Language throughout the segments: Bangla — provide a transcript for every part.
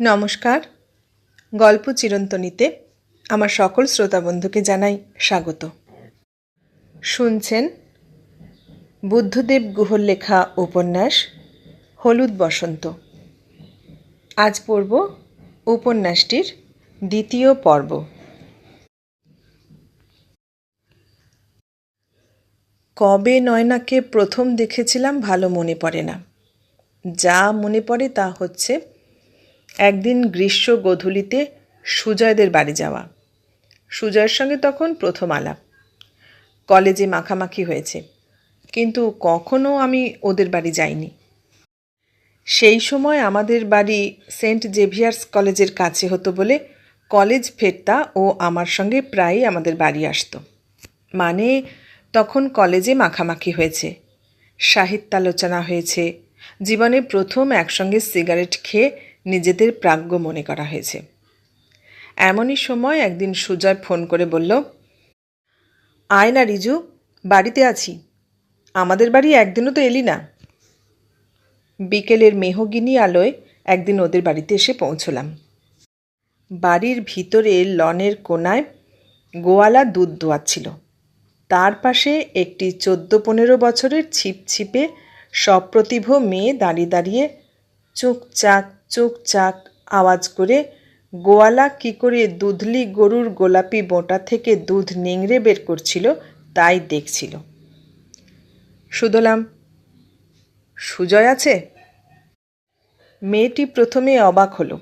নমস্কার। গল্প চিরন্তনীতে আমার সকল শ্রোতা বন্ধুকে জানাই স্বাগত। শুনছেন বুদ্ধদেব গুহর লেখা উপন্যাস, হলুদ বসন্ত। আজ পড়ব উপন্যাসটির দ্বিতীয় পর্ব। কবে নয়নাকে প্রথম দেখেছিলাম ভালো মনে পড়ে না। যা মনে পড়ে তা হচ্ছে একদিন গ্রীষ্ম গোধূলিতে সুজয়দের বাড়ি যাওয়া। সুজয়ের সঙ্গে তখন প্রথম আলাপ। কলেজে মাখামাখি হয়েছে। কিন্তু কখনো আমি ওদের বাড়ি যাইনি। সেই সময় আমাদের বাড়ি সেন্ট জেভিয়ার্স কলেজের কাছে হতো বলে কলেজ ফেরতা ও আমার সঙ্গে প্রায়ই আমাদের বাড়ি আসতো। মানে তখন কলেজে মাখামাখি হয়েছে। সাহিত্যালোচনা হয়েছে। জীবনে প্রথম একসঙ্গে সিগারেট খেয়ে নিজেদের প্রাজ্ঞ মনে করা হয়েছে। এমনই সময় একদিন সুজয় ফোন করে বলল, আয় না রিজু, বাড়িতে আছি। আমাদের বাড়ি একদিনও তো এলি না। বিকেলের মেহগিনি আলোয় একদিন ওদের বাড়িতে এসে পৌঁছলাম। বাড়ির ভিতরে লনের কোনায় গোয়ালা দুধ দোয়াচ্ছিল। তার পাশে একটি চোদ্দ পনেরো বছরের ছিপছিপে সপ্রতিভ মেয়ে দাঁড়িয়ে দাঁড়িয়ে চুকচাক চাক আওয়াজ করে, গোয়ালা কি করে দুধলি গরুর গোলাপি বোঁটা থেকে দুধ নিংড়ে বের করছিল, তাই দেখছিল। শুধলাম সুজয় আছে? মেয়েটি প্রথমে অবাক হলো।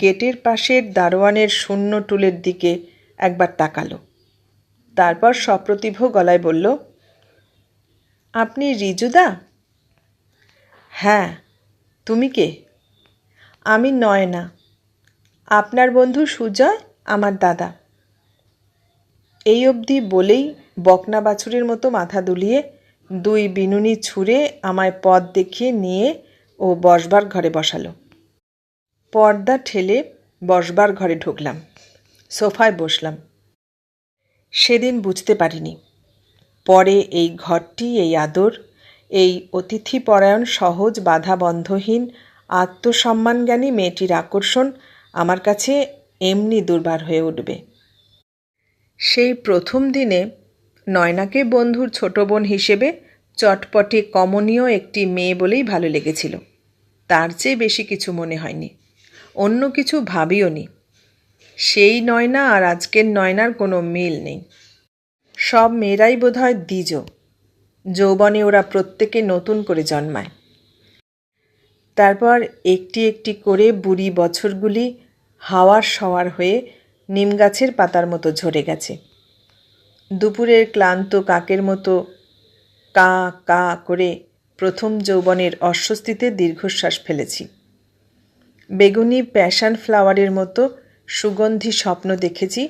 গেটের পাশের দারোয়ানের শূন্য টুলের দিকে একবার তাকালো। তারপর সপ্রতিভ গলায় বলল, আপনি রিজুদা হ্যাঁ। তুমি কে? আমি নয়না। আপনার বন্ধু সুজয়, আমার দাদা। এই অবধি বলেই বকনা বাছুরের মতো মাথা দুলিয়ে দুই বিনুনি ছুঁড়ে আমায় পথ দেখিয়ে নিয়ে ও বসবার ঘরে বসালো। পর্দা ঠেলে বসবার ঘরে ঢুকলাম। সোফায় বসলাম। সেদিন বুঝতে পারিনি। পরে এই ঘরটি, এই আদর, এই অতিথিপরায়ণ সহজ বাধাবন্ধহীন আত্মসম্মানজ্ঞানী মেয়েটির আকর্ষণ আমার কাছে এমনি দুর্বার হয়ে উঠবে। সেই প্রথম দিনে নয়নাকে বন্ধুর ছোট বোন হিসেবে চটপটে কমনীয় একটি মেয়ে বলেই ভালো লেগেছিল। তার চেয়ে বেশি কিছু মনে হয়নি, অন্য কিছু ভাবিও নি। সেই নয়না আর আজকের নয়নার কোনো মিল নেই। সব মেয়েরাই বোধহয় দ্বিজ, যৌবনে ওরা প্রত্যেকে নতুন করে জন্মায়। তারপর একটি একটি করে বুড়ি বছরগুলি হাওয়ার সওয়ার হয়ে নিম গাছের পাতার মতো ঝরে গেছে। দুপুরের ক্লান্ত কাকের মতো কা কা করে প্রথম যৌবনের অস্বস্তিতে দীর্ঘশ্বাস ফেলেছি। বেগুনি প্যাশন ফ্লাওয়ারের মতো সুগন্ধি স্বপ্ন দেখেছি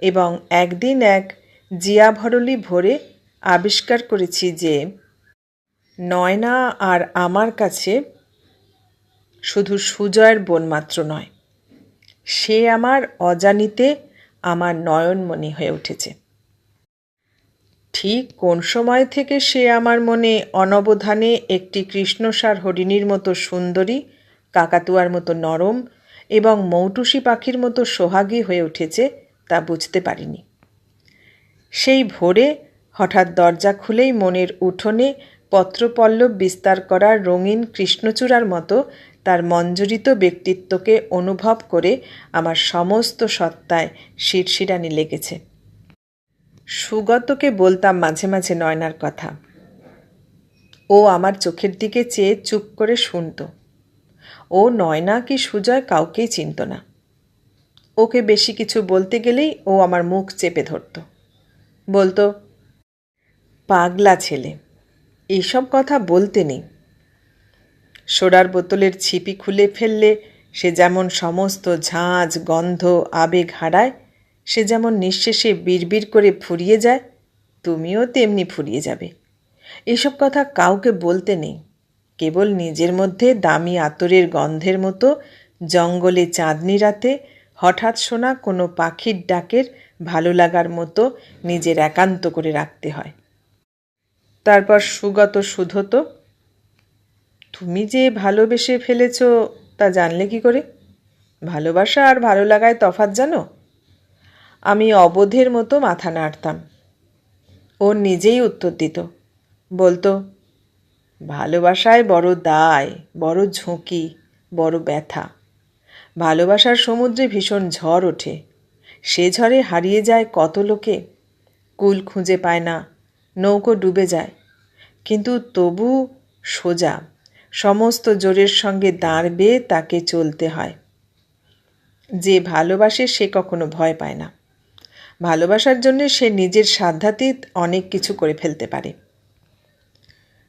এবং একদিন এক জিয়া ভরলি ভরে আবিষ্কার করেছি যে নয়না আর আমার কাছে শুধু সুজয়ের বোন মাত্র নয়, সে আমার অজানিতে আমার নয়নমণি হয়ে উঠেছে। ঠিক কোন সময় থেকে সে আমার মনে অনবধানে একটি কৃষ্ণসার হরিণীর মতো সুন্দরী, কাকাতুয়ার মতো নরম এবং মৌটুসি পাখির মতো সোহাগী হয়ে উঠেছে তা বুঝতে পারিনি। সেই ভোরে হঠাৎ দরজা খুলেই মনের উঠোনে পত্রপল্লব বিস্তার করা রঙিন কৃষ্ণচূড়ার মতো তার মঞ্জরিত ব্যক্তিত্বকে অনুভব করে আমার সমস্ত সত্তায় শিরশিরানি লেগেছে। সুগতকে বলতাম মাঝে মাঝে নয়নার কথা। ও আমার চোখের দিকে চেয়ে চুপ করে শুনত। ও নয়না কি সুজয় কাউকেই চিনত না। ওকে বেশি কিছু বলতে গেলেই ও আমার মুখ চেপে ধরত। বলতো, পাগলা ছেলে এইসব কথা বলতে নেই। সোডার বোতলের ছিপি খুলে ফেললে সে যেমন সমস্ত ঝাঁঝ গন্ধ, আবেগ হারায়, সে যেমন নিঃশেষে বিড়বিড় করে ফুরিয়ে যায়, তুমিও তেমনি ফুরিয়ে যাবে। এসব কথা কাউকে বলতে নেই। কেবল নিজের মধ্যে দামি আতরের গন্ধের মতো জঙ্গলে চাঁদনি রাতে হঠাৎ শোনা কোনো পাখির ডাকের ভালো লাগার মতো নিজের একান্ত করে রাখতে হয়। তারপর সুগত শুধতো তুমি যে ভালোবেসে ফেলেছ তা জানলে কি করে? ভালোবাসা আর ভালো লাগায় তফাৎ জানো? আমি অবোধের মতো মাথা নাড়তাম। ও নিজেই উত্তর দিত। বলতো, ভালোবাসায় বড় দায়, বড় ঝুঁকি, বড় ব্যথা। ভালোবাসার সমুদ্রে ভীষণ ঝড় ওঠে। সে ঝড়ে হারিয়ে যায় কত লোকে। কুল খুঁজে পায় না, নৌকো ডুবে যায়। কিন্তু তবু সোজা সমস্ত জোরের সঙ্গে দাঁড় বেয়ে তাকে চলতে হয়। যে ভালোবাসে সে কখনো ভয় পায় না। ভালোবাসার জন্য সে নিজের সাধ্যাতীত অনেক কিছু করে ফেলতে পারে।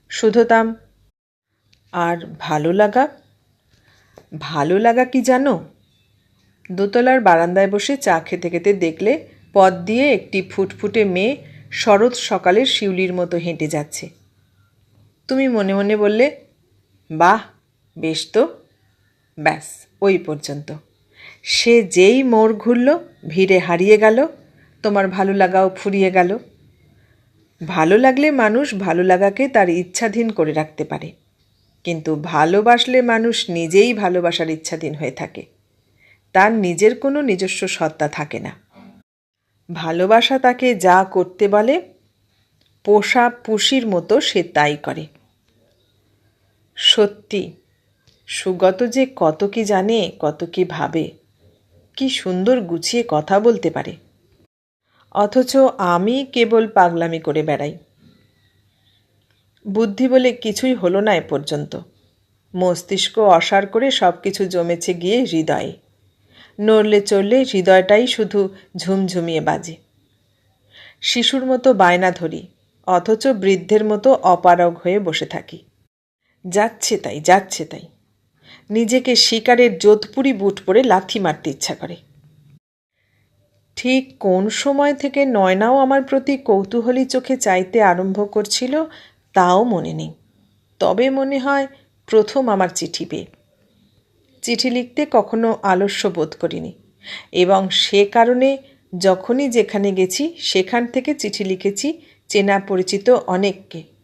শুধুতাম, আর ভালো লাগা? ভালো লাগা কি জানো? দোতলার বারান্দায় বসে চা খেতে খেতে দেখলে পথ দিয়ে একটি ফুটফুটে মেয়ে শরৎ সকালের শিউলির মতো হেঁটে যাচ্ছে। তুমি মনে মনে বললে বাহ, বেশ তো। ব্যাস, ওই পর্যন্ত। সে যেই মোড় ঘুরল, ভিড়ে হারিয়ে গেল, তোমার ভালো লাগাও ফুরিয়ে গেল। ভালো লাগলে মানুষ ভালো লাগাকে তার ইচ্ছাধীন করে রাখতে পারে। কিন্তু ভালোবাসলে মানুষ নিজেই ভালোবাসার ইচ্ছাধীন হয়ে থাকে। তার নিজের কোনো নিজস্ব সত্তা থাকে না। ভালোবাসা তাকে যা করতে বলে, পোষা পুষির মতো সে তাই করে। সত্যি। সুগত যে কত কি জানে, কত কি ভাবে। কি সুন্দর গুছিয়ে কথা বলতে পারে। অথচ আমি কেবল পাগলামি করে বেড়াই। বুদ্ধি বলে কিছুই হলো না এ পর্যন্ত মস্তিষ্ক অসার করে সব কিছু জমেছে গিয়ে হৃদয়ে। নড়লে চড়লে হৃদয়টাই শুধু ঝুমঝুমিয়ে বাজে। শিশুর মতো বায়না ধরি, অথচ বৃদ্ধের মতো অপারগ হয়ে বসে থাকি। যাচ্ছে তাই যাচ্ছে তাই। নিজেকে শিকারের যোধপুরি বুট পরে লাথি মারতে ইচ্ছা করে। ঠিক কোন সময় থেকে নয়নাও আমার প্রতি কৌতূহলী চোখে চাইতে আরম্ভ করছিল, তাও মনে নেই। তবে মনে হয় প্রথম আমার চিঠি পেয়ে। চিঠি লিখতে কখনো আলস্য বোধ করিনি। এবং সে কারণে যখনই যেখানে গেছি, সেখান থেকে চিঠি লিখেছি, চেনা পরিচিত অনেককে।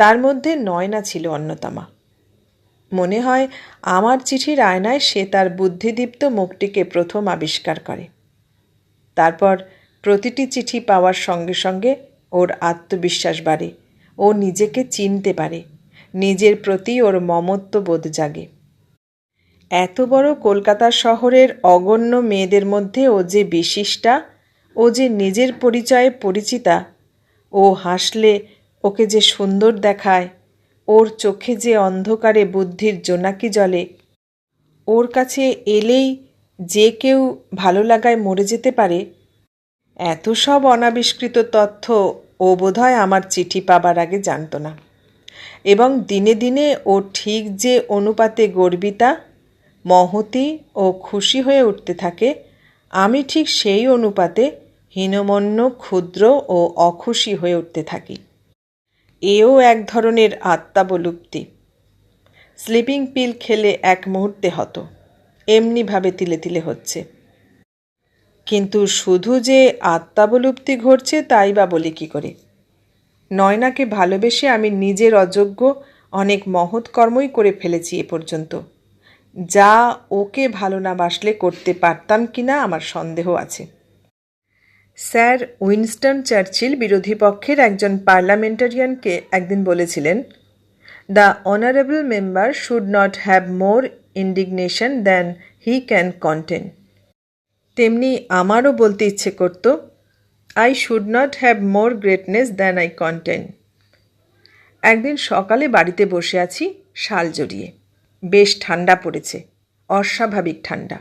তার মধ্যে নয়না ছিল অন্যতমা মনে হয় আমার চিঠির আয়নায় সে তার বুদ্ধিদীপ্ত মুখটিকে প্রথম আবিষ্কার করে। তারপর প্রতিটি চিঠি পাওয়ার সঙ্গে সঙ্গে ওর আত্মবিশ্বাস বাড়ে, ও নিজেকে চিনতে পারে, নিজের প্রতি ওর মমত্ব বোধ জাগে। এত বড় কলকাতা শহরের অগণ্য মেয়েদের মধ্যে ও যে বিশিষ্টা, ও যে নিজের পরিচয়ে পরিচিতা, ও হাসলে ওকে যে সুন্দর দেখায়, ওর চোখে যে অন্ধকারে বুদ্ধির জোনাকি জলে, ওর কাছে এলেই যে কেউ ভালো লাগায় মরে যেতে পারে। এত সব অনাবিষ্কৃত তথ্য ও বোধহয় আমার চিঠি পাবার আগে জানত না। এবং দিনে দিনে ও ঠিক যে অনুপাতে গর্বিতা, মহতি ও খুশি হয়ে উঠতে থাকে, আমি ঠিক সেই অনুপাতে হীনমন্য, ক্ষুদ্র ও অখুশি হয়ে উঠতে থাকি। এও এক ধরনের আত্মাবলুপ্তি। স্লিপিং পিল খেলে এক মুহূর্তে হতো, এমনিভাবে তিলে তিলে হচ্ছে। কিন্তু শুধু যে আত্মাবলুপ্তি ঘটছে তাই বা বলি কী করে? নয়নাকে ভালোবেসে আমি নিজের অযোগ্য অনেক মহৎ কর্মই করে ফেলেছি এ পর্যন্ত। যা ওকে ভালো না বাসলে করতে পারতাম কি না আমার সন্দেহ আছে। স্যার উইনস্টন চার্চিল বিরোধী পক্ষের একজন পার্লামেন্টারিয়ানকে একদিন বলেছিলেন, the honourable member should not have more indignation than he can contain. তেমনি আমারও বলতে ইচ্ছে করত, I should not have more greatness than I contain. একদিন সকালে বাড়িতে বসে আছি, শাল জড়িয়ে। বেশ ঠান্ডা পড়েছে, অস্বাভাবিক ঠান্ডা।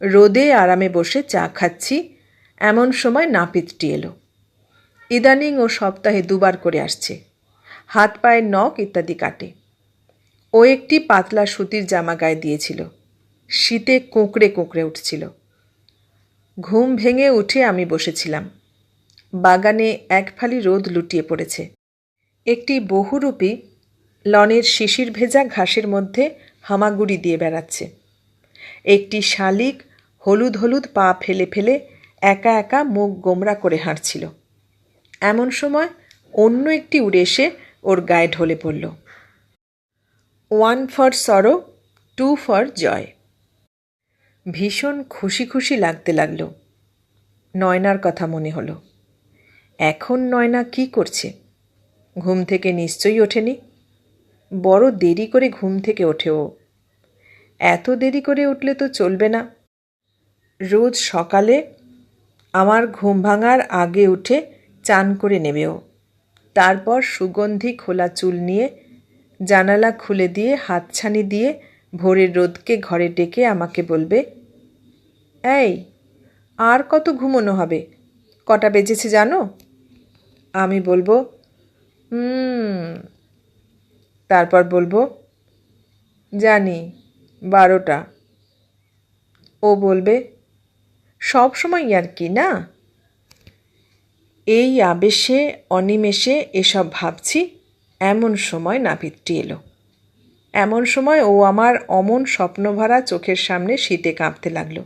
রোদে আরামে বসে চা খাচ্ছি এমন সময় নাপিতটি এলো। ইদানিং ও সপ্তাহে দুবার করে আসছে। হাত পায়ের নখ ইত্যাদি কাটে। ও একটি পাতলা সুতির জামা গায়ে দিয়েছিল। শীতে কোঁকড়ে কোঁকড়ে উঠছিল। ঘুম ভেঙে উঠে আমি বসেছিলাম। বাগানে এক ফালি রোদ লুটিয়ে পড়েছে। একটি বহুরূপী লনের শিশির ভেজা ঘাসের মধ্যে হামাগুড়ি দিয়ে বেড়াচ্ছে। একটি শালিক হলুদ হলুদ পা ফেলে ফেলে একা একা মুখ গোমরা করে হাঁটছিল। এমন সময় অন্য একটি উড়ে এসে ওর গায়ে ঢলে পড়ল। One for sorrow, two for joy. ভীষণ খুশি খুশি লাগতে লাগল। নয়নার কথা মনে হলো। এখন নয়না কি করছে? ঘুম থেকে নিশ্চয়ই ওঠেনি। বড় দেরি করে ঘুম থেকে ওঠে ও। এত দেরি করে উঠলে তো চলবে না। রোজ সকালে আমার ঘুম ভাঙার আগে উঠে চান করে নেবে ও তারপর সুগন্ধি খোলা চুল নিয়ে জানালা খুলে দিয়ে, হাতছানি দিয়ে ভোরের রোদকে ঘরে ডেকে আমাকে বলবে, এই, আর কত ঘুমোনো হবে? কটা বেজেছে জানো? আমি বলব হুম তারপর বলব, জানি, বারোটা। ও বলবে সব সময় আর কি, না? এই আবেশে, অনিমেষে এসব ভাবছি, এমন সময় নাপিতটি এলো। এমন সময় ও আমার অমন স্বপ্নভরা চোখের সামনে শীতে কাঁপতে লাগল।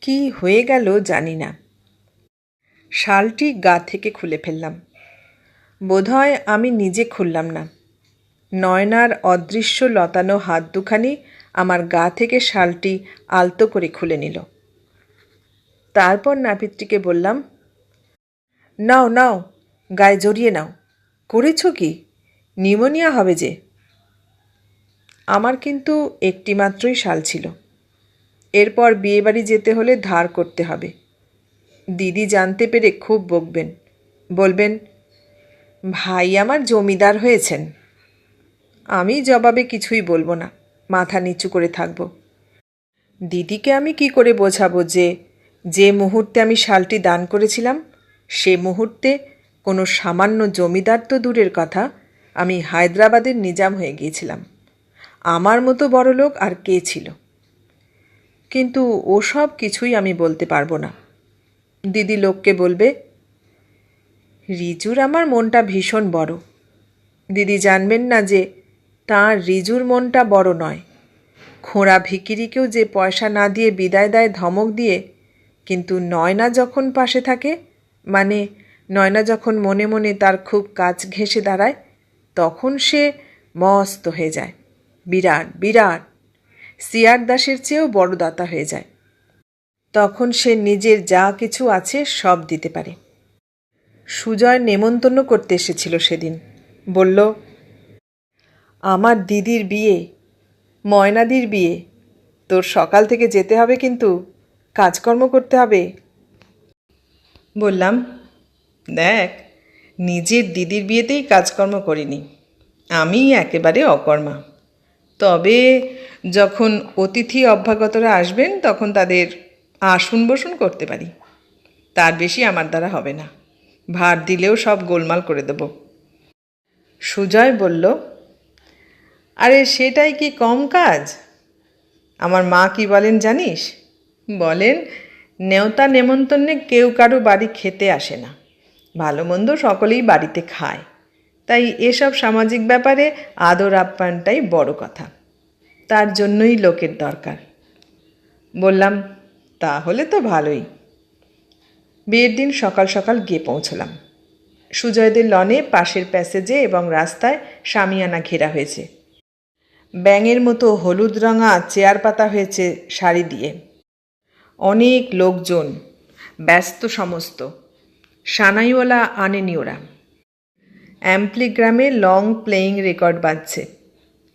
কি হয়ে গেল জানি না। শালটি গা থেকে খুলে ফেললাম। বোধহয় আমি নিজে খুললাম না। নয়নার অদৃশ্য লতানো হাত দুখানি আমার গা থেকে শালটি আলতো করে খুলে নিল। তারপর নাপিতটিকে বললাম, নাও নাও, গায়ে জড়িয়ে নাও। করেছ কি? নিউমোনিয়া হবে যে। আমার কিন্তু একটি মাত্রই শাল ছিল। এরপর বিয়েবাড়ি যেতে হলে ধার করতে হবে। দিদি জানতে পেরে খুব বকবেন। বলবেন, ভাই আমার জমিদার হয়েছেন। আমি জবাবে কিছুই বলব না। মাথা নিচু করে থাকব। দিদিকে আমি কি করে বোঝাবো যে যে মুহূর্তে আমি শালটি দান করেছিলাম, সে মুহূর্তে কোনো সামান্য জমিদার তো দূরের কথা, আমি হায়দ্রাবাদের নিজাম হয়ে গিয়েছিলাম। আমার মতো বড় লোক আর কে ছিল? কিন্তু ওসব কিছুই আমি বলতে পারব না। দিদি লোককে বলবে, রিজুর আমার মনটা ভীষণ বড়। দিদি জানবেন না যে তাঁর রিজুর মনটা বড় নয়। খোঁড়া ভিকিরিকেও যে পয়সা না দিয়ে বিদায় দেয় ধমক দিয়ে কিন্তু নয়না যখন পাশে থাকে মানে নয়না যখন মনে মনে তার খুব কাজ ঘেঁষে দাঁড়ায়, তখন সে মস্ত হয়ে যায়। বিরাট বিরাট। সিয়ার দাসের চেয়েও বড় দাতা হয়ে যায়। তখন সে নিজের যা কিছু আছে সব দিতে পারে। সুজয় নেমন্তন্ন করতে এসেছিল সেদিন। বলল, আমার দিদির বিয়ে, ময়নাদির বিয়ে, তোর সকাল থেকে যেতে হবে কিন্তু। কাজকর্ম করতে হবে। বললাম, দেখ, নিজের দিদির বিয়েতেই কাজকর্ম করিনি। আমি একেবারে অকর্মা। তবে যখন অতিথি অভ্যাগতরা আসবেন, তখন তাদের আসন বসুন করতে পারি। তার বেশি আমার দ্বারা হবে না। ভার দিলেও সব গোলমাল করে দেব। সুজয় বলল, আরে, সেটাই কি কম কাজ? আমার মা কি বলেন জানিস? বলেন, নেওতা নেমন্তন্নে কেউ কারও বাড়ি খেতে আসে না। ভালো মন্দ সকলেই বাড়িতে খায়। তাই এসব সামাজিক ব্যাপারে আদর আপ্যায়নটাই বড় কথা। তার জন্যই লোকের দরকার। বললাম, তাহলে তো ভালোই। বিয়ের দিন সকাল সকাল গিয়ে পৌঁছলাম। সুজয়দের লনে পাশের প্যাসেজে এবং রাস্তায় সামিয়ানা ঘেরা হয়েছে। ব্যাঙের মতো হলুদ রঙা চেয়ার পাতা হয়েছে শাড়ি দিয়ে। অনেক লোকজন, ব্যস্ত সমস্ত। সানাইওয়ালা আনেনি ওরা অ্যাম্প্লিগ্রামে লং প্লেয়িং রেকর্ড বাজছে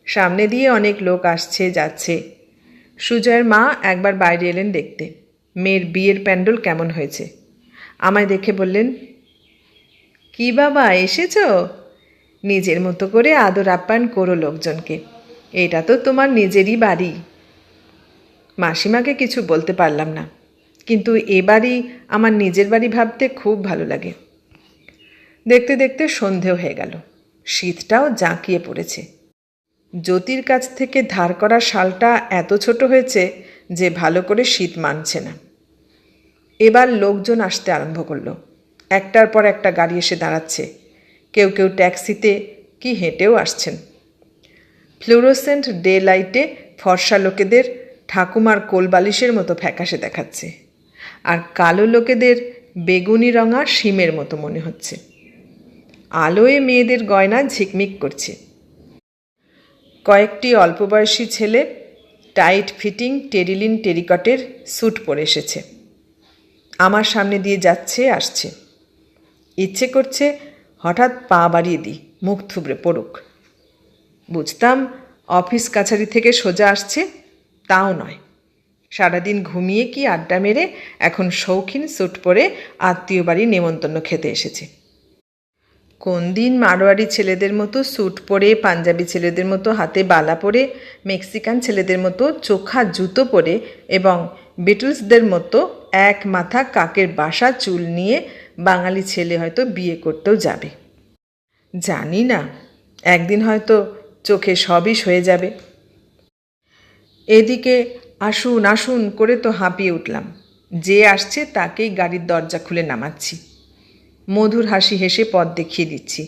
সামনে দিয়ে অনেক লোক আসছে, যাচ্ছে। সুজয়ের মা একবার বাইরে এলেন দেখতে। মেয়ের বিয়ের প্যান্ডেল কেমন হয়েছে? আমায় দেখে বললেন, কি বাবা, এসেছ? নিজের মতো করে আদর আপ্যায়ন করো লোকজনকে। এটা তো তোমার নিজেরই বাড়ি। মাসিমাকে কিছু বলতে পারলাম না। কিন্তু এ বাড়ি আমার নিজের বাড়ি ভাবতে খুব ভালো লাগে। দেখতে দেখতে সন্ধেও হয়ে গেল। শীতটাও জাঁকিয়ে পড়েছে। জ্যোতির কাছ থেকে ধার করা শালটা এত ছোট হয়েছে যে ভালো করে শীত মানছে না। এবার লোকজন আসতে আরম্ভ করল। একটার পর একটা গাড়ি এসে দাঁড়াচ্ছে। কেউ কেউ ট্যাক্সিতে কি হেঁটেও আসছেন। ফ্লুরোসেন্ট ডে লাইটে ফর্সা লোকেদের ঠাকুমার কোলবালিশের মতো ফ্যাকাশে দেখাচ্ছে। আর কালো লোকেদের বেগুনি রঙা শিমের মতো মনে হচ্ছে। আলোয় মেয়েদের গয়না ঝিকমিক করছে। কয়েকটি অল্প বয়সী ছেলে টাইট ফিটিং টেরিলিন টেরিকটের স্যুট পরে এসেছে। আমার সামনে দিয়ে যাচ্ছে, আসছে। ইচ্ছে করছে হঠাৎ পা বাড়িয়ে দিই, মুখ থুবড়ে পড়ুক। বুঝতাম অফিস কাছারি থেকে সোজা আসছে তাও নয়। সারাদিন ঘুমিয়ে কি আড্ডা মেরে এখন শৌখিন স্যুট পরে আত্মীয় বাড়ি নেমন্তন্ন খেতে এসেছে। কোন দিন মারোয়ারি ছেলেদের মতো স্যুট পরে, পাঞ্জাবি ছেলেদের মতো হাতে বালা পরে, মেক্সিকান ছেলেদের মতো চোখা জুতো পরে এবং বিটলসদের মতো এক মাথা কাকের বাসা চুল নিয়ে বাঙালি ছেলে হয়তো বিয়ে করতেও যাবে। জানি না, একদিন হয়তো চোখে সবই হয়ে যাবে। এদিকে আসুন আসুন করে তো হাঁপিয়ে উঠলাম। যে আসছে তাকেই গাড়ির দরজা খুলে নামাচ্ছি। মধুর হাসি হেসে পথ দেখিয়ে দিচ্ছি।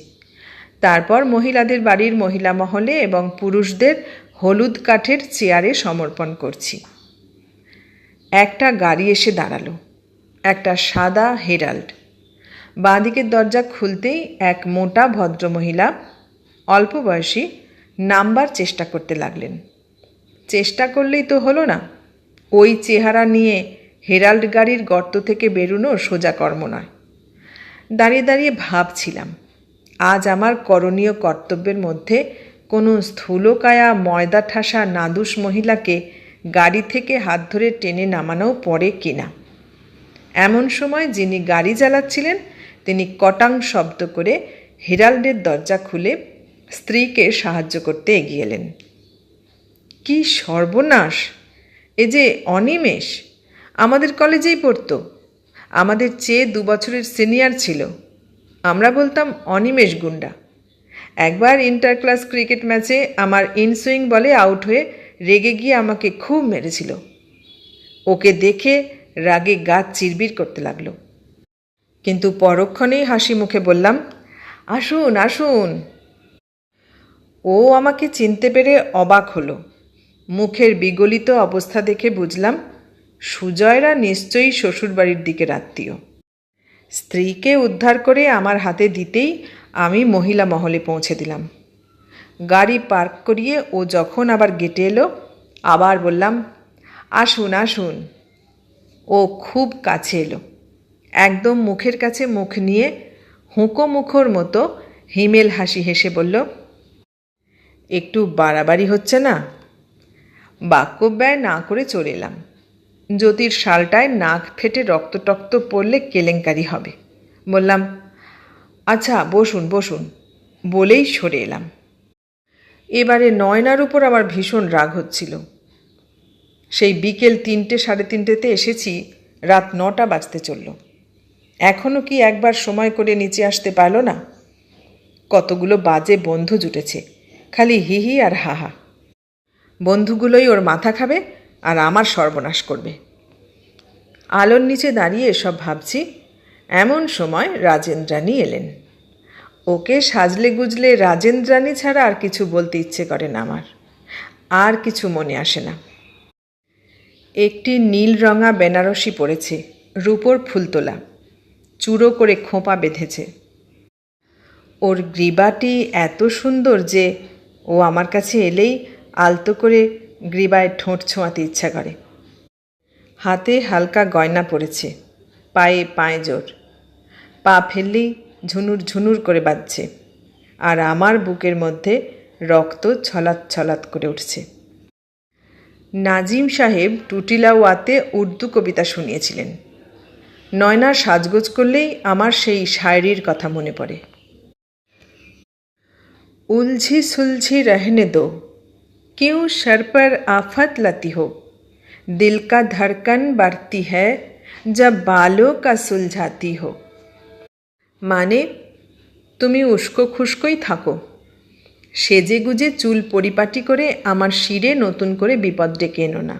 তারপর মহিলাদের বাড়ির মহিলা মহলে এবং পুরুষদের হলুদ কাঠের চেয়ারে সমর্পণ করছি। একটা গাড়ি এসে দাঁড়াল। একটা সাদা হেরাল্ড। বাঁদিকের দরজা খুলতেই এক মোটা ভদ্রমহিলা অল্প বয়সী নাম্বার চেষ্টা করতে লাগলেন। চেষ্টা করলেই তো হলো না। ওই চেহারা নিয়ে হেরাল্ড গাড়ির গর্ত থেকে বেরোনো সোজা কর্ম নয়। দাঁড়িয়ে দাঁড়িয়ে ভাবছিলাম, আজ আমার করণীয় কর্তব্যের মধ্যে কোনো স্থূলকায়া ময়দা ঠাসা নাদুস মহিলাকে গাড়ি থেকে হাত ধরে টেনে নামানোও পড়ে কিনা এমন সময় যিনি গাড়ি চালাচ্ছিলেন, তিনি কটাং শব্দ করে হেরাল্ডের দরজা খুলে স্ত্রীকে সাহায্য করতে এগিয়ে এলেন। কি সর্বনাশ? এ যে অনিমেষ। আমাদের কলেজেই পড়তো। আমাদের চেয়ে দু বছরের সিনিয়র ছিল। আমরা বলতাম অনিমেষ গুন্ডা। একবার ইন্টার ক্লাস ক্রিকেট ম্যাচে আমার ইনসুইং বলে আউট হয়ে রেগে গিয়ে আমাকে খুব মেরেছিল। ওকে দেখে রাগে গা চিরবির করতে লাগল। কিন্তু পরক্ষণেই হাসি মুখে বললাম, আসুন আসুন। ও আমাকে চিনতে পেরে অবাক হলো। মুখের বিগলিত অবস্থা দেখে বুঝলাম, সুজয়রা নিশ্চয়ই শ্বশুরবাড়ির দিকে আত্মীয়। স্ত্রীকে উদ্ধার করে আমার হাতে দিতেই আমি মহিলা মহলে পৌঁছে দিলাম। গাড়ি পার্ক করিয়ে ও যখন আবার গেটে এলো, আবার বললাম, আসুন আসুন। ও খুব কাছে এলো। একদম মুখের কাছে মুখ নিয়ে হুঁকো মুখোর মতো হিমেল হাসি হেসে বলল, একটু বাড়াবাড়ি হচ্ছে না? বাক্য ব্যয় না করে চলে এলাম। জ্যোতির শালটায় নাক ফেটে রক্ত টক্ত পড়লে কেলেঙ্কারি হবে। বললাম আচ্ছা বসুন বসুন। বলেই সরে এলাম। এবারে নয়নার উপর আমার ভীষণ রাগ হচ্ছিল। সেই বিকেল তিনটে, সাড়ে তিনটেতে এসেছি, রাত নটা বাজতে চলল। এখনও কি একবার সময় করে নিচে আসতে পারল না? কতগুলো বাজে বন্ধু জুটেছে, খালি হিহি আর হাহা বন্ধুগুলোই ওর মাথা খাবে আর আমার সর্বনাশ করবে। আলোর নিচে দাঁড়িয়ে এসব ভাবছি, এমন সময় রাজেন্দ্রাণী এলেন। ওকে সাজলে গুজলে রাজেন্দ্রাণী ছাড়া আর কিছু বলতে ইচ্ছে করে না আমার। আর কিছু মনে আসে না। একটি নীল রঙা বেনারসি পড়েছে রূপোর ফুলতোলা। চূড়ো করে খোঁপা বেঁধেছে। ওর গ্রীবাটি এত সুন্দর যে ও আমার কাছে এলেই আলতো করে গ্রীবায় ঠোঁট ছোঁয়াতে ইচ্ছা করে। হাতে হালকা গয়না পড়েছে পায়ে পায়ে জোর। পা ফেললেই ঝুনুর ঝুনুর করে বাজছে আর আমার বুকের মধ্যে রক্ত ছলাৎ ছলাৎ করে উঠছে। নাজিম সাহেব টুটিলাওয়াতে উর্দু কবিতা শুনিয়েছিলেন। নয়নার সাজগোজ করলেই আমার সেই শায়রির কথা মনে পড়ে। উলঝি সুলঝি রহনে দো क्यों सर पर आफत लती हो दिल का धड़कन बढ़ती है जब बालों का सुलझाती हो মানে তুমি উস্কো খুস্কোই থাকো সেজে গুজে চুল পরিপাটি করে আমার শিরে নতুন করে বিপদ ডেকে এনো না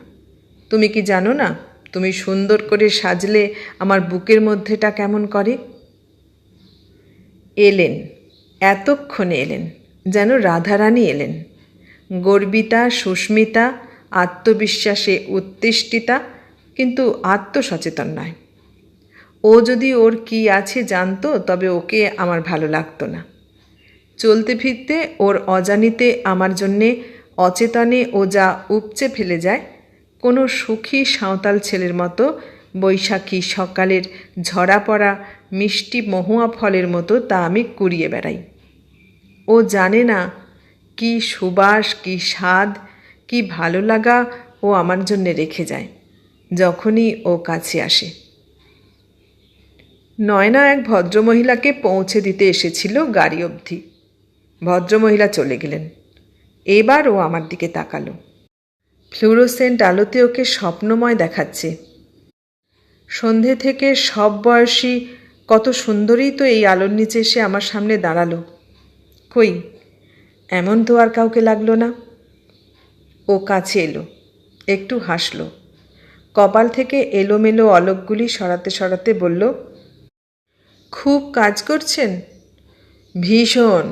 তুমি কি জানো না তুমি সুন্দর করে সাজলে আমার বুকের মধ্যেটা কেমন করে এলেন এতক্ষণে এলেন যেন রাধারানী এলেন গর্বিতা, সুস্মিতা, আত্মবিশ্বাসে উত্তিষ্ঠিতা, কিন্তু আত্মসচেতন নয় ও যদি ওর কি আছে জানতো, তবে ওকে আমার ভালো লাগতো না। চলতে ফিরতে ওর অজানিতে আমার জন্যে অচেতনে ও যা উপচে ফেলে যায়, কোনো সুখী সাঁওতাল ছেলের মতো, বৈশাখী সকালের ঝরা পড়া মিষ্টি মহুয়া ফলের মতো তা আমি কুড়িয়ে বেড়াই। ও জানে না কি সুবাস, কি স্বাদ, কি ভালো লাগা ও আমার জন্য রেখে যায়, যখনই ও কাছে আসে। নয়না এক ভদ্রমহিলাকে পৌঁছে দিতে এসেছিল গাড়ি অবধি। ভদ্রমহিলা চলে গেলেন। এবার ও আমার দিকে তাকালো। ফ্লুরোসেন্ট আলোতে ওকে স্বপ্নময় দেখাচ্ছে। সন্ধে থেকে সব বয়সী কত সুন্দরী তো এই আলোর নিচে এসে আমার সামনে দাঁড়াল। কই? এমন তো আর কাউকে লাগল না। ও কাছে এলো, একটু হাসলো। কপাল থেকে এলোমেলো অলকগুলি সরাতে সরাতে বলল, খুব কাজ করছেন? ভীষণ।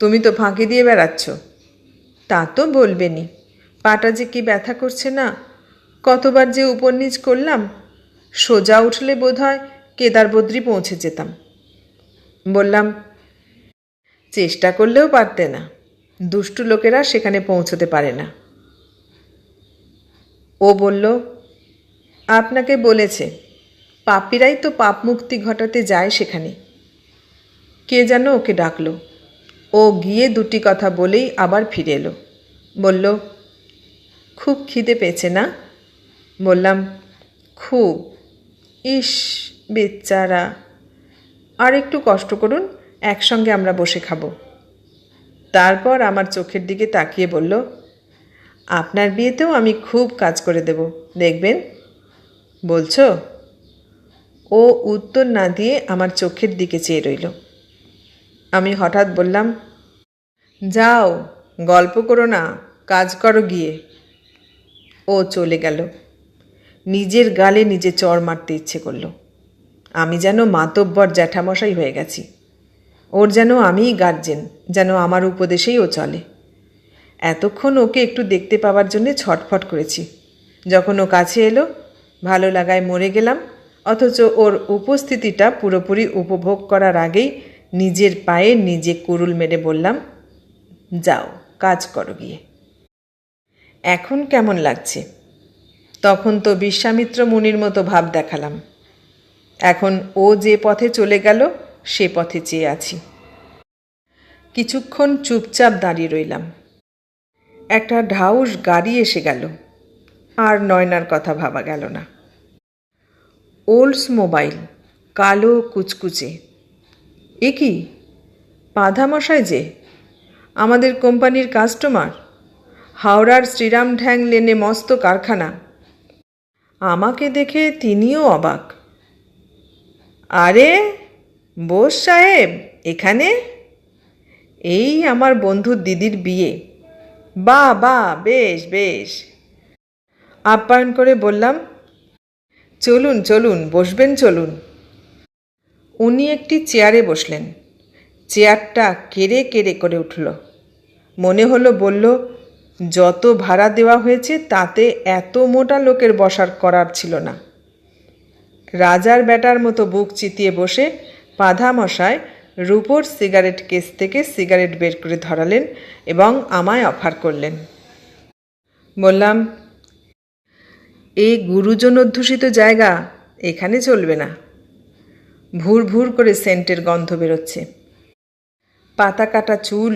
তুমি তো ফাঁকি দিয়ে বেড়াচ্ছ। তা তো বলবেনি পাটা যে কি ব্যথা করছে না? কতবার যে উপর নিচ করলাম, সোজা উঠলে বোধ হয় কেদারবদ্রি পৌঁছে যেতাম। বললাম, চেষ্টা করলেও পারতে না। দুষ্টু লোকেরা সেখানে পৌঁছতে পারে না। ও বলল, আপনাকে বলেছে, পাপীরাই তো পাপ মুক্তি ঘটাতে যায় সেখানে। কে যেন ওকে ডাকলো। ও গিয়ে দুটি কথা বলেই আবার ফিরে এলো। বলল, খুব খিদে পেয়েছে না? বললাম, খুব। ইস, বেচারা। আর একটু কষ্ট করুন, একসঙ্গে আমরা বসে খাব। তারপর আমার চোখের দিকে তাকিয়ে বলল, আপনার বিয়েতেও আমি খুব কাজ করে দেব, দেখবেন। বলছো। ও উত্তর না দিয়ে আমার চোখের দিকে চেয়ে রইল। আমি হঠাৎ বললাম, যাও, গল্প করো না, কাজ করো গিয়ে। ও চলে গেল। নিজের গালে নিজে চড় মারতে ইচ্ছে করল। আমি যেন মাতব্বর জ্যাঠামশাই হয়ে গেছি। ওর যেন আমিই গার্জেন যেন আমার উপদেশেই ও চলে। এতক্ষণ ওকে একটু দেখতে পাওয়ার জন্য ছটফট করেছি। যখন ও কাছে এলো, ভালো লাগায় মরে গেলাম, অথচ ওর উপস্থিতিটা পুরোপুরি উপভোগ করার আগেই নিজের পায়ে নিজে কুরুল মেরে বললাম, যাও, কাজ করো গিয়ে। এখন কেমন লাগছে? তখন তো বিশ্বামিত্র মুনির মতো ভাব দেখালাম। এখন ও যে পথে চলে গেল সে পথে চেয়ে আছি। কিছুক্ষণ চুপচাপ দাঁড়িয়ে রইলাম। একটা ঢাউস গাড়ি এসে গেল। আর নয়নার কথা ভাবা গেল না। ওল্ডস মোবাইল, কালো কুচকুচে। এ কি? পাধামশাই যে? আমাদের কোম্পানির কাস্টমার? হাওড়ার শ্রীরাম ঢ্যাং লেনে মস্ত কারখানা। আমাকে দেখে তিনিও অবাক। আরে বোস সাহেব, এখানে? এই আমার বন্ধুর দিদির বিয়ে। বা বা, বেশ বেশ। আপ্যায়ন করে বললাম, চলুন চলুন, বসবেন, চলুন। উনি একটি চেয়ারে বসলেন। চেয়ারটা কেড়ে কেড়ে করে উঠল। মনে হলো, বলল, যত ভাড়া দেওয়া হয়েছে, তাতে এত মোটা লোকের বসার করার ছিল না। রাজার ব্যাটার মতো বুক চিতিয়ে বসে পাধা মশায় রুপোর সিগারেট কেস থেকে সিগারেট বের করে ধরালেন এবং আমায় অফার করলেন। বললাম এই গুরুজন অধ্যুষিত জায়গা, এখানে চলবে না। ভুর ভুর করে সেন্টের গন্ধ বেরোচ্ছে। পাতা কাটা চুল,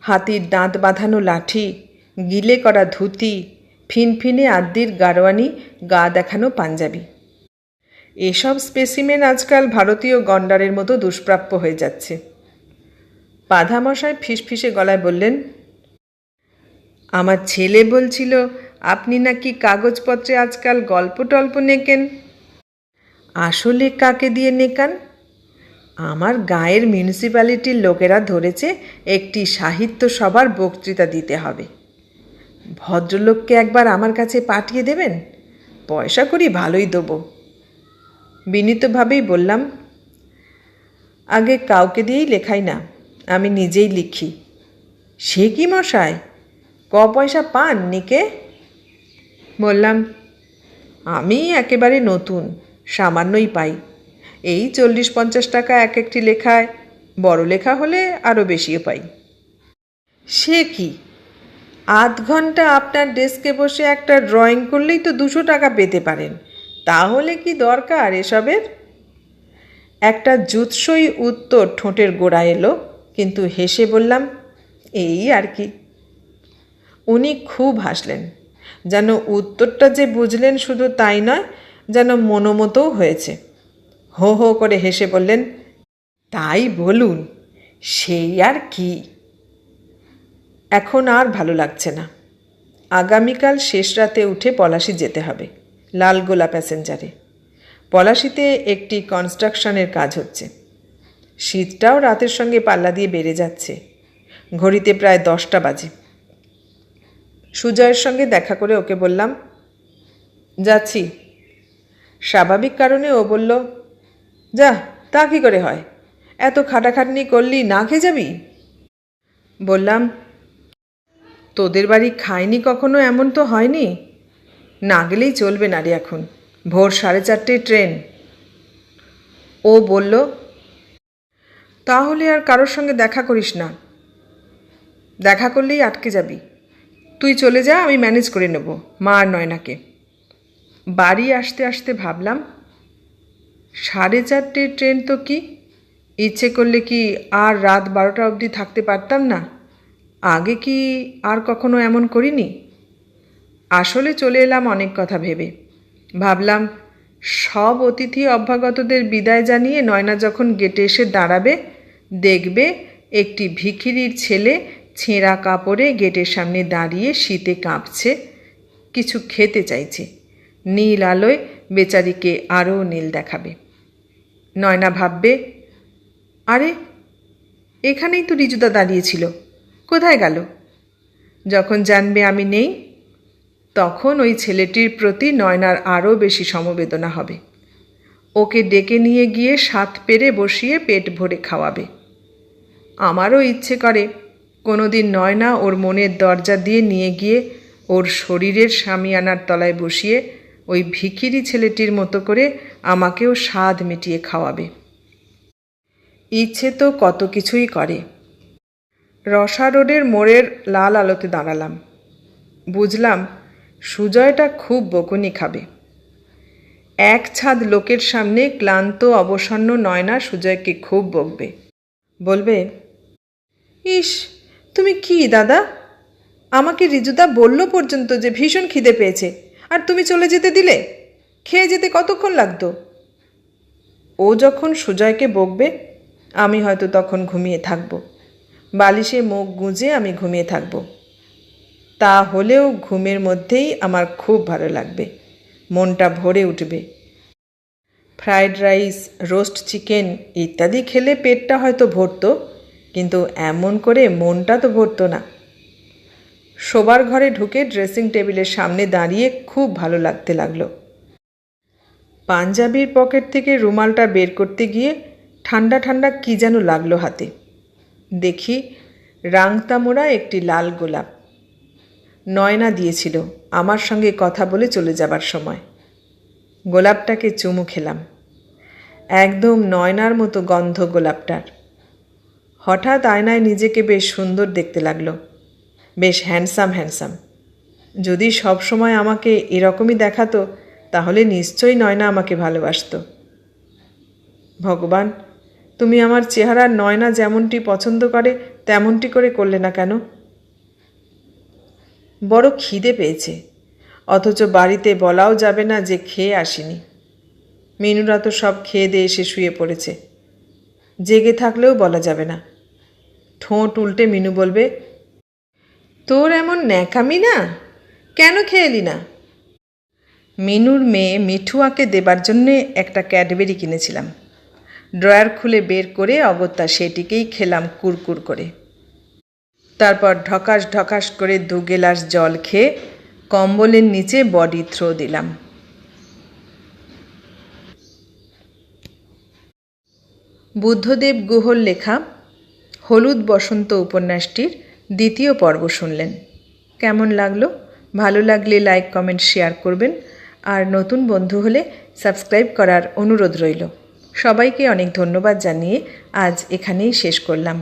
হাতির দাঁত বাঁধানো লাঠি, গিলে করা ধুতি, ফিনফিনে আদ্যির গারোয়ানি গা দেখানো পাঞ্জাবি। এসব স্পেসিমেন আজকাল ভারতীয় গন্ডারের মতো দুষ্প্রাপ্য হয়ে যাচ্ছে। পাধামশাই ফিসফিসে গলায় বললেন, আমার ছেলে বলছিল, আপনি নাকি কাগজপত্রে আজকাল গল্প টল্প নেকেন। আসলে কাকে দিয়ে নেকান? আমার গায়ের মিউনিসিপ্যালিটির লোকেরা ধরেছে একটি সাহিত্য সভার বক্তৃতা দিতে হবে। ভদ্রলোককে একবার আমার কাছে পাঠিয়ে দেবেন? পয়সা করি ভালোই দেবো। বিনীতভাবেই বললাম, আগে কাউকে দিয়েই লেখাই না, আমি নিজেই লিখি। সে কি মশায় ক পয়সা পান নিকে? বললাম, আমি একেবারে নতুন, সামান্যই পাই। এই চল্লিশ পঞ্চাশ টাকা এক একটি লেখায়, বড় লেখা হলে আরও বেশিও পাই। সে কি? আধ ঘণ্টা আপনার ডেস্কে বসে একটা ড্রয়িং করলেই তো দুশো টাকা পেতে পারেন। তাহলে কি দরকার এসবের? একটা জুৎসই উত্তর ঠোঁটের গোড়া এলো, কিন্তু হেসে বললাম, এই আর কি। উনি খুব হাসলেন, যেন উত্তরটা যে বুঝলেন শুধু তাই নয়, যেন মনোমতও হয়েছে। হো হো করে হেসে বললেন, তাই বলুন, সেই আর কি? এখন আর ভালো লাগছে না। আগামীকাল শেষ রাতে উঠে পলাশি যেতে হবে। লালগোলা প্যাসেঞ্জারে। পলাশিতে একটি কনস্ট্রাকশনের কাজ হচ্ছে। শীতটাও রাতের সঙ্গে পাল্লা দিয়ে বেড়ে যাচ্ছে। ঘড়িতে প্রায় দশটা বাজে। সুজয়ের সঙ্গে দেখা করে ওকে বললাম, যাচ্ছি। স্বাভাবিক কারণে ও বলল, যা, তা কী করে হয়? এত খাটাখাটনি করলি, না খেয়ে যাবি? বললাম, তোদের বাড়ি খায়নি কখনো? এমন তো হয়নি? না গেলেই চলবে না রে এখন। ভোর সাড়ে চারটে ট্রেন। ও বলল, তাহলে আর কারোর সঙ্গে দেখা করিস না। দেখা করলেই আটকে যাবি। তুই চলে যা, আমি ম্যানেজ করে নেব, মা আর নয়নাকে। বাড়ি আসতে আসতে ভাবলাম, সাড়ে চারটে ট্রেন তো কি? ইচ্ছে করলে কি আর রাত বারোটা অবধি থাকতে পারতাম না? আগে কি আর কখনো এমন করিনি? আসলে চলে এলাম অনেক কথা ভেবে। ভাবলাম, সব অতিথি অভ্যাগতদের বিদায় জানিয়ে নয়না যখন গেটে এসে দাঁড়াবে, দেখবে একটি ভিখিরির ছেলে ছেঁড়া কাপড়ে গেটের সামনে দাঁড়িয়ে শীতে কাঁপছে, কিছু খেতে চাইছে। নীল আলোয় বেচারিকে আরও নীল দেখাবে। নয়না ভাববে, আরে, এখানেই তো রিজুদা দাঁড়িয়েছিল কোথায় গেল? যখন জানবে আমি নেই তখন ওই ছেলেটির প্রতি নয়নার আরও বেশি সমবেদনা হবে। ওকে ডেকে নিয়ে গিয়ে সাত পেরে বসিয়ে পেট ভরে খাওয়াবে। আমারও ইচ্ছে করে। কোনো দিন নয়না ওর মনের দরজা দিয়ে নিয়ে গিয়ে ওর শরীরের সামিয়ানার তলায় বসিয়ে ওই ভিখিরি ছেলেটির মতো করে আমাকেও স্বাদ মিটিয়ে খাওয়াবে। ইচ্ছে তো কত কিছুই করে। রসা রোডের মোড়ের লাল আলোতে দাঁড়ালাম। বুঝলাম সুজয়টা খুব বকুনি খাবে। এক ছাদ লোকের সামনে ক্লান্ত, অবসন্ন নয়না সুজয়কে খুব বকবে। বলবে, ইস, তুমি কি দাদা? আমাকে রিজুদা বলল পর্যন্ত যে ভীষণ খিদে পেয়েছে, আর তুমি চলে যেতে দিলে? খেয়ে যেতে কতক্ষণ লাগতো? ও যখন সুজয়কে বকবে, আমি হয়তো তখন ঘুমিয়ে থাকব। বালিশে মুখ গুঁজে আমি ঘুমিয়ে থাকব। তা হলেও ঘুমের মধ্যেই আমার খুব ভালো লাগবে। মনটা ভরে উঠবে। ফ্রায়েড রাইস, রোস্ট চিকেন ইত্যাদি খেলে পেটটা হয়তো ভরতো, কিন্তু এমন করে মনটা তো ভরতো না। শোবার ঘরে ঢুকে ড্রেসিং টেবিলের সামনে দাঁড়িয়ে খুব ভালো লাগতে লাগল। পাঞ্জাবির পকেট থেকে রুমালটা বের করতে গিয়ে ঠান্ডা ঠান্ডা কী যেন লাগল হাতে। দেখি রাংতামোড়া একটি লাল গোলাপ। নয়না দিয়েছিল, আমার সঙ্গে কথা বলে চলে যাবার সময়। গোলাপটাকে চুমু খেলাম। একদম নয়নার মতো গন্ধ গোলাপটার। হঠাৎ আয়নায় নিজেকে বেশ সুন্দর দেখতে লাগল। বেশ হ্যান্ডসাম হ্যান্ডসাম যদি সব সময় আমাকে এরকমই দেখাতো, তাহলে নিশ্চয়ই নয়না আমাকে ভালোবাসতো। ভগবান, তুমি আমার চেহারার নয়না যেমনটি পছন্দ করে, তেমনটি করে করলে না কেন? বড় খিদে পেয়েছে। অথচ বাড়িতে বলাও যাবে না যে খেয়ে আসিনি। মিনুরা তো সব খেয়ে দিয়ে এসে শুয়ে পড়েছে। জেগে থাকলেও বলা যাবে না। ঠোঁট উল্টে মিনু বলবে, তোর এমন ন্যাকামি না? কেন খেয়ে এলি না? মিনুর মেয়ে মিঠুয়াকে দেবার জন্যে একটা ক্যাডবেরি কিনেছিলাম। ড্রয়ার খুলে বের করে অগত্যা সেটিকেই খেলাম কুরকুর করে। তারপর ঢকাস ঢকাস করে দু গেলাস জল খেয়ে কম্বলের নিচে বডি থ্রো দিলাম। বুদ্ধদেব গুহর লেখা হলুদ বসন্ত উপন্যাসটির দ্বিতীয় পর্ব শুনলেন। কেমন লাগল? ভালো লাগলে লাইক, কমেন্ট, শেয়ার করবেন। আর নতুন বন্ধু হলে সাবস্ক্রাইব করার অনুরোধ রইল। সবাইকে অনেক ধন্যবাদ জানিয়ে আজ এখানেই শেষ করলাম।